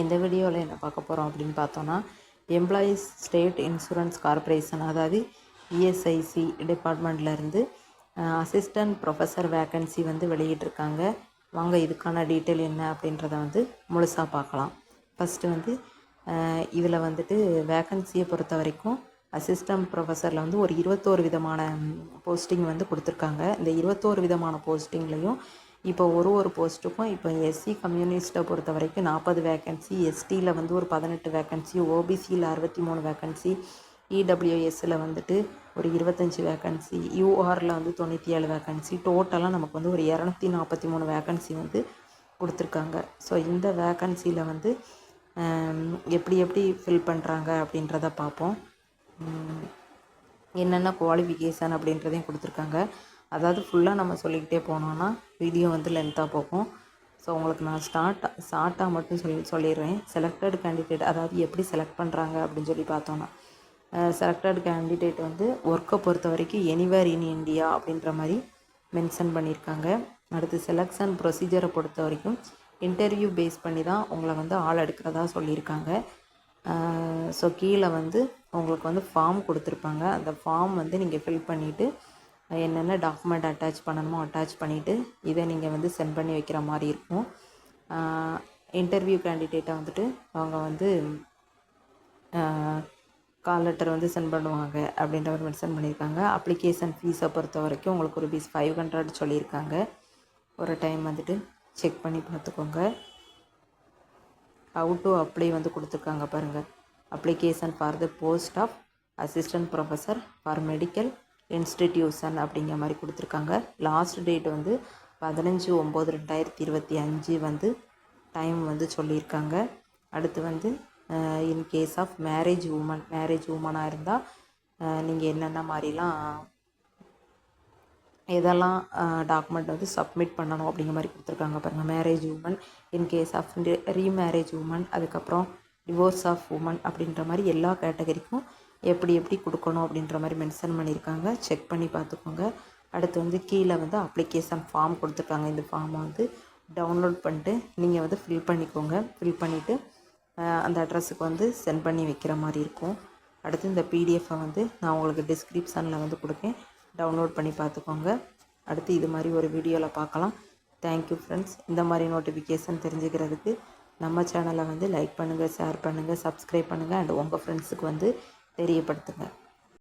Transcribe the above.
இந்த வீடியோவில் என்ன பார்க்க போகிறோம் அப்படின்னு பார்த்தோன்னா எம்ப்ளாயீஸ் ஸ்டேட் இன்சூரன்ஸ் கார்ப்பரேஷன் அதாவது இஎஸ்ஐசி டிபார்ட்மெண்ட்லேருந்து அசிஸ்டன்ட் ப்ரொஃபஸர் வேக்கன்சி வந்து வெளியிட்டிருக்காங்க. வாங்க இதுக்கான டீட்டெயில் என்ன அப்படின்றத வந்து முழுசாக பார்க்கலாம். ஃபஸ்ட்டு வந்து இதில் வந்துட்டு வேக்கன்சியை பொறுத்த வரைக்கும் அசிஸ்டன்ட் ப்ரொஃபஸரில் வந்து ஒரு இருபத்தோரு விதமான போஸ்டிங் வந்து கொடுத்துருக்காங்க. இந்த இருபத்தோரு விதமான போஸ்டிங்லேயும் இப்போ ஒரு ஒரு போஸ்ட்டுக்கும் இப்போ எஸ்சி கம்யூனிஸ்ட்டை பொறுத்த வரைக்கும் நாற்பது வேக்கன்சி எஸ்டியில் வந்து ஒரு பதினெட்டு வேக்கன்சி ஓபிசியில் அறுபத்தி மூணு வேக்கன்சி இடபிள்யூஎஸ்ஸில் வந்துட்டு ஒரு இருபத்தஞ்சி வேக்கன்சி யூஆரில் வந்து தொண்ணூற்றி ஏழு வேக்கன்சி டோட்டலாக நமக்கு வந்து ஒரு இரநூத்தி நாற்பத்தி மூணு வேக்கன்சி வந்து கொடுத்துருக்காங்க. ஸோ இந்த வேக்கன்சியில் வந்து எப்படி எப்படி ஃபில் பண்ணுறாங்க அப்படின்றத பார்ப்போம். என்னென்ன குவாலிஃபிகேஷன் அப்படின்றதையும் கொடுத்துருக்காங்க. அதாவது ஃபுல்லாக நம்ம சொல்லிக்கிட்டே போனோன்னா வீடியோ வந்து லென்த்தாக போகும். ஸோ உங்களுக்கு நான் ஸ்டார்ட் ஷார்ட்டாக மட்டும் சொல்லி சொல்லிடுறேன். செலக்டட் கேண்டிடேட் அதாவது எப்படி செலக்ட் பண்ணுறாங்க அப்படின்னு சொல்லி பார்த்தோன்னா செலக்டட் கேண்டிடேட் வந்து ஒர்க்கை பொறுத்த வரைக்கும் எனிவேர் இன் இந்தியா அப்படின்ற மாதிரி மென்ஷன் பண்ணியிருக்காங்க. அடுத்து செலெக்ஷன் ப்ரொசீஜரை பொறுத்த வரைக்கும் இன்டர்வியூ பேஸ் பண்ணி தான் உங்களை வந்து ஆள் எடுக்கிறதா சொல்லியிருக்காங்க. ஸோ கீழே வந்து உங்களுக்கு வந்து ஃபார்ம் கொடுத்துருப்பாங்க. அந்த ஃபார்ம் வந்து நீங்கள் ஃபில் பண்ணிவிட்டு என்னென்ன டாக்குமெண்ட் அட்டாச் பண்ணணுமோ அட்டாச் பண்ணிவிட்டு இதை நீங்கள் வந்து சென்ட் பண்ணி வைக்கிற மாதிரி இருக்கும். இன்டர்வியூ கேண்டிடேட்டை வந்துட்டு அவங்க வந்து கால் லெட்டர் வந்து சென்ட் பண்ணுவாங்க அப்படின்ற மாதிரி மென்ஷன் பண்ணியிருக்காங்க. அப்ளிகேஷன் ஃபீஸை பொறுத்த வரைக்கும் உங்களுக்கு ருபீஸ் ஃபைவ் ஹண்ட்ரட் சொல்லியிருக்காங்க. ஒரு டைம் வந்துட்டு செக் பண்ணி பார்த்துக்கோங்க. ஹவு டு அப்ளை வந்து கொடுத்துருக்காங்க பாருங்கள் application for the post of assistant professor for medical institution அப்படிங்கிற மாதிரி கொடுத்துருக்காங்க. லாஸ்ட் டேட் வந்து பதினஞ்சு ஒம்பது ரெண்டாயிரத்தி இருபத்தி அஞ்சு வந்து டைம் வந்து சொல்லியிருக்காங்க. அடுத்து வந்து in case of marriage woman marriage உமனாக இருந்தால் நீங்கள் என்னென்ன மாதிரிலாம் எதெல்லாம் டாக்குமெண்ட் வந்து சப்மிட் பண்ணணும் அப்படிங்கிற மாதிரி கொடுத்துருக்காங்க பாருங்கள் marriage woman in case of remarriage woman அதுக்கப்புறம் டிவோர்ஸ் ஆஃப் உமன் அப்படின்ற மாதிரி எல்லா கேட்டகரிக்கும் எப்படி எப்படி கொடுக்கணும் அப்படின்ற மாதிரி மென்ஷன் பண்ணியிருக்காங்க. செக் பண்ணி பார்த்துக்கோங்க. அடுத்து வந்து கீழே வந்து அப்ளிகேஷன் ஃபார்ம் கொடுத்துருக்காங்க. இந்த ஃபார்மை வந்து டவுன்லோட் பண்ணிட்டு நீங்கள் வந்து ஃபில் பண்ணிக்கோங்க. ஃபில் பண்ணிவிட்டு அந்த அட்ரஸுக்கு வந்து சென்ட் பண்ணி வைக்கிற மாதிரி இருக்கும். அடுத்து இந்த பிடிஎஃப்பை வந்து நான் உங்களுக்கு டிஸ்கிரிப்ஷனில் வந்து கொடுக்கேன். டவுன்லோட் பண்ணி பார்த்துக்கோங்க. அடுத்து இது மாதிரி ஒரு வீடியோவில் பார்க்கலாம். தேங்க்யூ ஃப்ரெண்ட்ஸ் இந்த மாதிரி நோட்டிஃபிகேஷன் தெரிஞ்சுக்கிறதுக்கு நம்ம சேனலை வந்து லைக் பண்ணுங்கள் ஷேர் பண்ணுங்கள் சப்ஸ்கிரைப் பண்ணுங்கள் அண்ட் உங்கள் ஃப்ரெண்ட்ஸுக்கு வந்து தெரியப்படுத்துங்க.